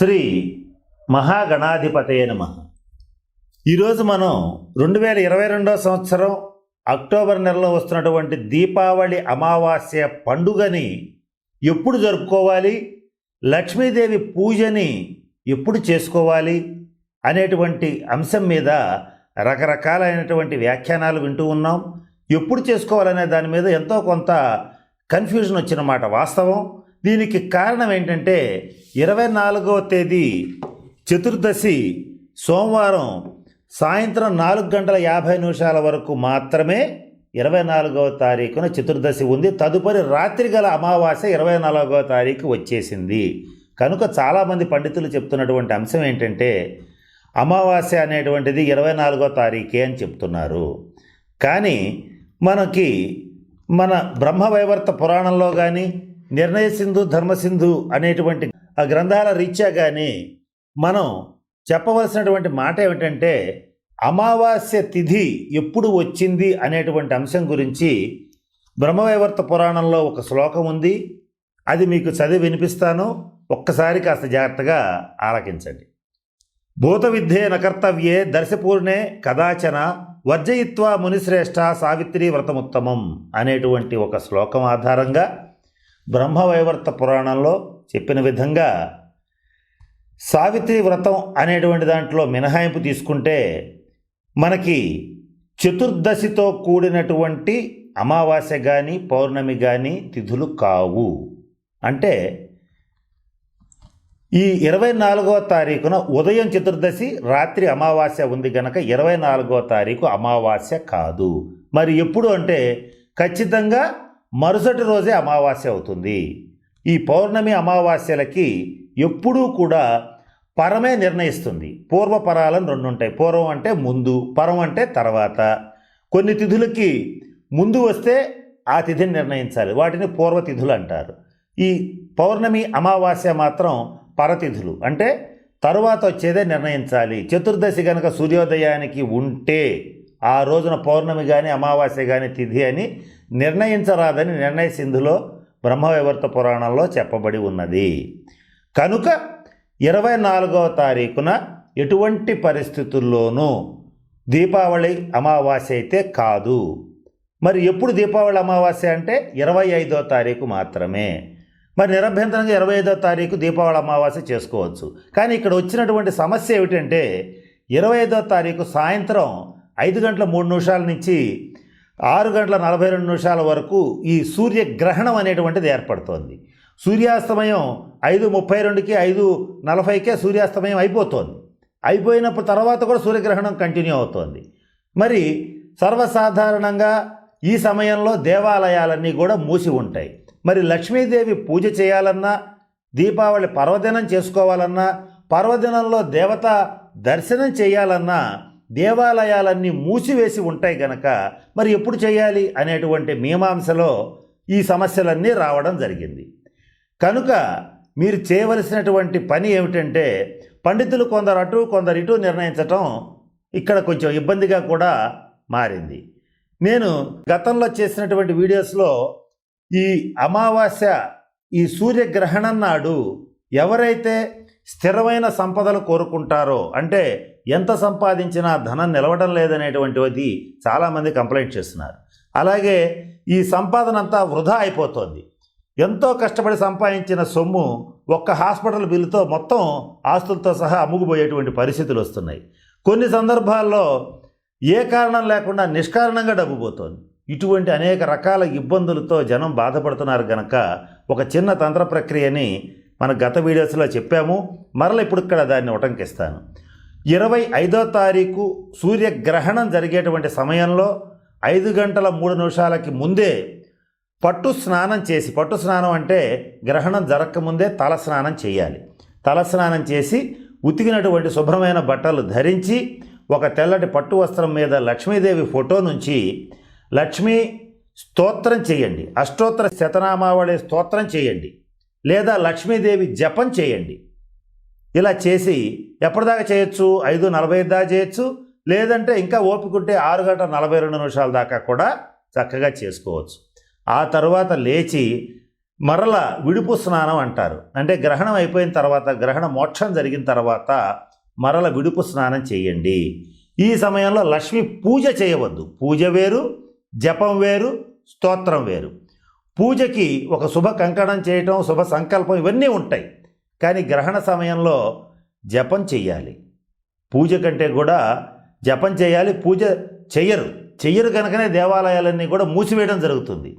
శ్రీ మహాగణాధిపతయ నమ. ఈరోజు మనం రెండు వేల ఇరవై రెండవ సంవత్సరం అక్టోబర్ నెలలో వస్తున్నటువంటి దీపావళి అమావాస్య పండుగని ఎప్పుడు జరుపుకోవాలి? లక్ష్మీదేవి పూజని ఎప్పుడు చేసుకోవాలి? అనేటువంటి అంశం మీద రకరకాలైనటువంటి వ్యాఖ్యానాలు వింటూ ఉన్నాం. ఎప్పుడు చేసుకోవాలనే దాని మీద ఎంతో కొంత కన్ఫ్యూజన్ వచ్చినమాట వాస్తవం. దీనికి కారణం ఏంటంటే ఇరవై నాలుగవ తేదీ చతుర్దశి సోమవారం సాయంత్రం నాలుగు గంటల యాభై నిమిషాల వరకు మాత్రమే ఇరవై నాలుగవ తారీఖున చతుర్దశి ఉంది. తదుపరి రాత్రి గల అమావాస్య ఇరవై నాలుగవ తారీఖు వచ్చేసింది. కనుక చాలామంది పండితులు చెప్తున్నటువంటి అంశం ఏంటంటే అమావాస్య అనేటువంటిది ఇరవై నాలుగో తారీఖే అని చెప్తున్నారు. కానీ మనకి మన బ్రహ్మవైవర్త పురాణంలో కానీ నిర్ణయ సింధు ధర్మసింధు అనేటువంటి ఆ గ్రంథాల రీత్యా కానీ మనం చెప్పవలసినటువంటి మాట ఏమిటంటే అమావాస్య తిథి ఎప్పుడు వచ్చింది అనేటువంటి అంశం గురించి బ్రహ్మవైవర్త పురాణంలో ఒక శ్లోకం ఉంది. అది మీకు చదివి వినిపిస్తాను. ఒక్కసారి కాస్త జాగ్రత్తగా ఆలకించండి. భూత విద్యే నకర్తవ్యే దర్శపూర్ణే కదాచన వర్జయిత్వ మునిశ్రేష్ఠ సావిత్రి వ్రతముత్తమం అనేటువంటి ఒక శ్లోకం ఆధారంగా బ్రహ్మవైవర్త పురాణంలో చెప్పిన విధంగా సావిత్రి వ్రతం అనేటువంటి దాంట్లో మినహాయింపు తీసుకుంటే మనకి చతుర్దశితో కూడినటువంటి అమావాస్య కానీ పౌర్ణమి కానీ తిథులు కావు. అంటే ఈ ఇరవై నాలుగవ తారీఖున ఉదయం చతుర్దశి రాత్రి అమావాస్య ఉంది గనక ఇరవై నాలుగవ తారీఖు అమావాస్య కాదు. మరి ఎప్పుడు అంటే ఖచ్చితంగా మరుసటి రోజే అమావాస్య అవుతుంది. ఈ పౌర్ణమి అమావాస్యలకి ఎప్పుడూ కూడా పరమే నిర్ణయిస్తుంది. పూర్వపరాలను రెండు ఉంటాయి పూర్వం అంటే ముందు పరం అంటే తర్వాత. కొన్ని తిథులకి ముందు వస్తే ఆ తిథిని నిర్ణయించాలి. వాటిని పూర్వతిథులు అంటారు. ఈ పౌర్ణమి అమావాస్య మాత్రం పరతిథులు. అంటే తరువాత వచ్చేదే నిర్ణయించాలి. చతుర్దశి కనుక సూర్యోదయానికి ఉంటే ఆ రోజున పౌర్ణమి కానీ అమావాస్య కానీ తిథి అని నిర్ణయించరాదని నిర్ణయ సింధులో బ్రహ్మవివర్త పురాణంలో చెప్పబడి ఉన్నది. కనుక ఇరవై నాలుగవ తారీఖున ఎటువంటి పరిస్థితుల్లోనూ దీపావళి అమావాస్య అయితే కాదు. మరి ఎప్పుడు దీపావళి అమావాస్య అంటే? ఇరవై ఐదో తారీఖు మాత్రమే. మరి నిరభ్యంతరంగా ఇరవై ఐదో తారీఖు దీపావళి అమావాస్య చేసుకోవచ్చు. కానీ ఇక్కడ వచ్చినటువంటి సమస్య ఏమిటంటే ఇరవై ఐదో తారీఖు సాయంత్రం ఐదు గంటల మూడు నిమిషాల నుంచి ఆరు గంటల నలభై రెండు నిమిషాల వరకు ఈ సూర్యగ్రహణం అనేటువంటిది ఏర్పడుతోంది. సూర్యాస్తమయం ఐదు ముప్పై రెండుకి ఐదు నలభైకే సూర్యాస్తమయం అయిపోతుంది. అయిపోయినప్పుడు తర్వాత కూడా సూర్యగ్రహణం కంటిన్యూ అవుతోంది. మరి సర్వసాధారణంగా ఈ సమయంలో దేవాలయాలన్నీ కూడా మూసి ఉంటాయి. మరి లక్ష్మీదేవి పూజ చేయాలన్నా దీపావళి పర్వదినం చేసుకోవాలన్నా పర్వదినంలో దేవత దర్శనం చేయాలన్నా దేవాలయాలన్నీ మూసివేసి ఉంటాయి గనక మరి ఎప్పుడు చేయాలి అనేటువంటి మీమాంసలో ఈ సమస్యలన్నీ రావడం జరిగింది. కనుక మీరు చేయవలసినటువంటి పని ఏమిటంటే పండితులు కొందరు అటు కొందరు ఇటు నిర్ణయించటం ఇక్కడ కొంచెం ఇబ్బందిగా కూడా మారింది. నేను గతంలో చేసినటువంటి వీడియోస్లో ఈ అమావాస్య ఈ సూర్యగ్రహణం నాడు ఎవరైతే స్థిరమైన సంపదలు కోరుకుంటారో అంటే ఎంత సంపాదించినా ధనం నిలవడం లేదనేటువంటిది చాలామంది కంప్లైంట్ చేస్తున్నారు. అలాగే ఈ సంపాదన అంతా వృధా అయిపోతుంది. ఎంతో కష్టపడి సంపాదించిన సొమ్ము ఒక్క హాస్పిటల్ బిల్లుతో మొత్తం ఆస్తులతో సహా అమ్ముకుపోయేటువంటి పరిస్థితులు వస్తున్నాయి. కొన్ని సందర్భాల్లో ఏ కారణం లేకుండా నిష్కారణంగా డబ్బు పోతోంది. ఇటువంటి అనేక రకాల ఇబ్బందులతో జనం బాధపడుతున్నారు గనక ఒక చిన్న తంత్ర ప్రక్రియని మన గత వీడియోస్లో చెప్పాము. మరల ఇప్పుడు ఇక్కడ దాన్ని ఉటంకిస్తాను. ఇరవై ఐదో తారీఖు సూర్యగ్రహణం జరిగేటువంటి సమయంలో ఐదు గంటల మూడు నిమిషాలకి ముందే పట్టు స్నానం చేసి పట్టు స్నానం అంటే గ్రహణం జరగకముందే తల స్నానం చేయాలి. తల స్నానం చేసి ఉతికినటువంటి శుభ్రమైన బట్టలు ధరించి ఒక తెల్లటి పట్టు వస్త్రం మీద లక్ష్మీదేవి ఫోటో నుంచి లక్ష్మీ స్తోత్రం చేయండి. అష్టోత్తర శతనామావళి స్తోత్రం చేయండి. లేదా లక్ష్మీదేవి జపం చేయండి. ఇలా చేసి ఎప్పటిదాకా చేయొచ్చు? ఐదు నలభై ఐదు దాకా చేయొచ్చు? లేదంటే ఇంకా ఓపికంటే ఆరు గంటల నలభై రెండు నిమిషాల దాకా కూడా చక్కగా చేసుకోవచ్చు. ఆ తర్వాత లేచి మరల విడుపు స్నానం అంటారు. అంటే గ్రహణం అయిపోయిన తర్వాత గ్రహణ మోక్షం జరిగిన తర్వాత మరల విడుపు స్నానం చేయండి. ఈ సమయంలో లక్ష్మి పూజ చేయవద్దు. పూజ వేరు జపం వేరు స్తోత్రం వేరు. పూజకి ఒక శుభ కంకణం చేయటం శుభ సంకల్పం ఇవన్నీ ఉంటాయి. కానీ గ్రహణ సమయంలో జపం చెయ్యాలి. పూజ కంటే కూడా జపం చేయాలి పూజ చెయ్యరు. చెయ్యరు కనుకనే దేవాలయాలన్నీ కూడా మూసివేయడం జరుగుతుంది.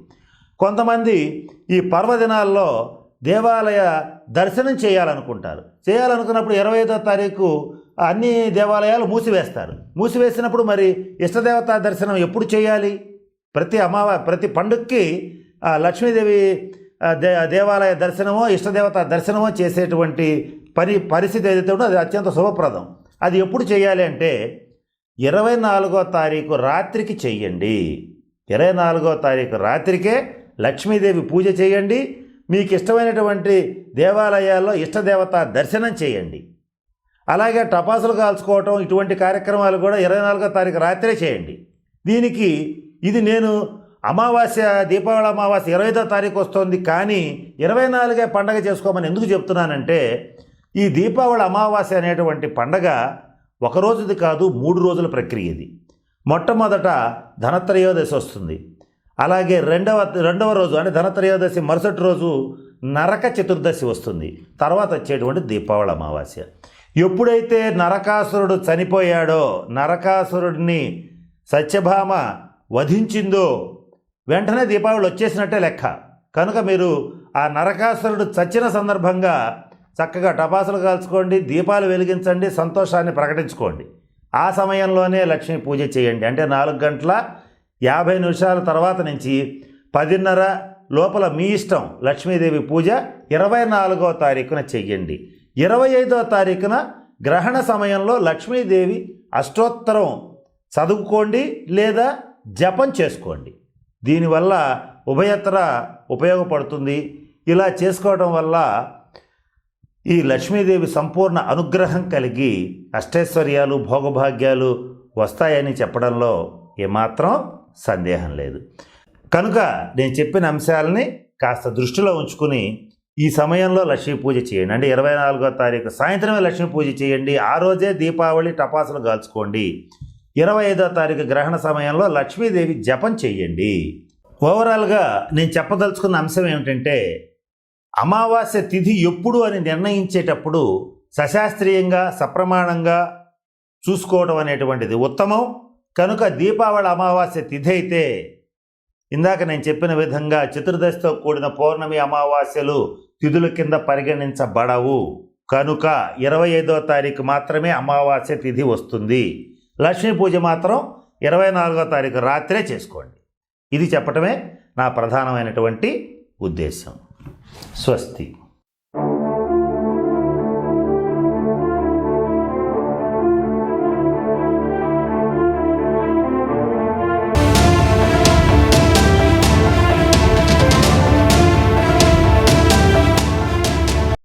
కొంతమంది ఈ పర్వదినాల్లో దేవాలయ దర్శనం చేయాలనుకుంటారు. చేయాలనుకున్నప్పుడు ఇరవై ఐదో తారీఖు అన్ని దేవాలయాలు మూసివేస్తారు. మూసివేసినప్పుడు మరి ఇష్టదేవతా దర్శనం ఎప్పుడు చేయాలి? ప్రతి అమావా ప్రతి పండుగకి ఆ, లక్ష్మీదేవి దే దేవాలయ దర్శనమో ఇష్టదేవత దర్శనమో చేసేటువంటి పరి పరిస్థితి ఏదైతే ఉందో అది అత్యంత శుభప్రదం. అది ఎప్పుడు చేయాలి అంటే ఇరవై నాలుగో తారీఖు రాత్రికి చెయ్యండి. ఇరవై నాలుగో తారీఖు రాత్రికే లక్ష్మీదేవి పూజ చేయండి. మీకు ఇష్టమైనటువంటి దేవాలయాల్లో ఇష్టదేవత దర్శనం చేయండి. అలాగే టపాసులు కాల్చుకోవటం ఇటువంటి కార్యక్రమాలు కూడా ఇరవై నాలుగో తారీఖు రాత్రే చేయండి. దీనికి ఇది నేను అమావాస్య దీపావళి అమావాస్య ఇరవైదో తారీఖు వస్తుంది. కానీ ఇరవై నాలుగే పండగ చేసుకోమని ఎందుకు చెప్తున్నానంటే ఈ దీపావళి అమావాస్య అనేటువంటి పండగ ఒక రోజుది కాదు మూడు రోజుల ప్రక్రియ ఇది. మొట్టమొదట ధనత్రయోదశి వస్తుంది. అలాగే రెండవ రెండవ రోజు అంటే ధనత్రయోదశి మరుసటి రోజు నరక చతుర్దశి వస్తుంది. తర్వాత వచ్చేటువంటి దీపావళి అమావాస్య. ఎప్పుడైతే నరకాసురుడు చనిపోయాడో నరకాసురుడిని సత్యభామ వధించిందో వెంటనే దీపావళి వచ్చేసినట్టే లెక్క. కనుక మీరు ఆ నరకాసురుడు చచ్చిన సందర్భంగా చక్కగా టపాసులు కాల్చుకోండి దీపాలు వెలిగించండి సంతోషాన్ని ప్రకటించుకోండి. ఆ సమయంలోనే లక్ష్మీ పూజ చేయండి. అంటే నాలుగు గంటల యాభై నిమిషాల తర్వాత నుంచి పదిన్నర లోపల మీ ఇష్టం లక్ష్మీదేవి పూజ ఇరవై నాలుగో తారీఖున చెయ్యండి. ఇరవై ఐదో తారీఖున గ్రహణ సమయంలో లక్ష్మీదేవి అష్టోత్తరం చదువుకోండి లేదా జపం చేసుకోండి. దీనివల్ల ఉభయత్ర ఉపయోగపడుతుంది. ఇలా చేసుకోవడం వల్ల ఈ లక్ష్మీదేవి సంపూర్ణ అనుగ్రహం కలిగి అష్టైశ్వర్యాలు భోగభాగ్యాలు వస్తాయని చెప్పడంలో ఏమాత్రం సందేహం లేదు. కనుక నేను చెప్పిన అంశాలని కాస్త దృష్టిలో ఉంచుకుని ఈ సమయంలో లక్ష్మీ పూజ చేయండి. అంటే ఇరవై నాలుగో తారీఖు సాయంత్రమే లక్ష్మీ పూజ చేయండి. ఆ రోజే దీపావళి టపాసులు కాల్చుకోండి. ఇరవై ఐదో తారీఖు గ్రహణ సమయంలో లక్ష్మీదేవి జపం చేయండి ఓవరాల్గా నేను చెప్పదలుచుకున్న అంశం ఏమిటంటే అమావాస్య తిథి ఎప్పుడు అని నిర్ణయించేటప్పుడు సశాస్త్రీయంగా సప్రమాణంగా చూసుకోవడం అనేటువంటిది ఉత్తమం. కనుక దీపావళి అమావాస్య తిథి అయితే ఇందాక నేను చెప్పిన విధంగా చతుర్దశితో కూడిన పౌర్ణమి అమావాస్యలు తిథుల కింద పరిగణించబడవు. కనుక ఇరవై ఐదో తారీఖు మాత్రమే అమావాస్య తిథి వస్తుంది. లక్ష్మీ పూజ మాత్రం ఇరవై నాలుగో తారీఖు రాత్రే చేసుకోండి. ఇది చెప్పటమే నా ప్రధానమైనటువంటి ఉద్దేశం. స్వస్తి.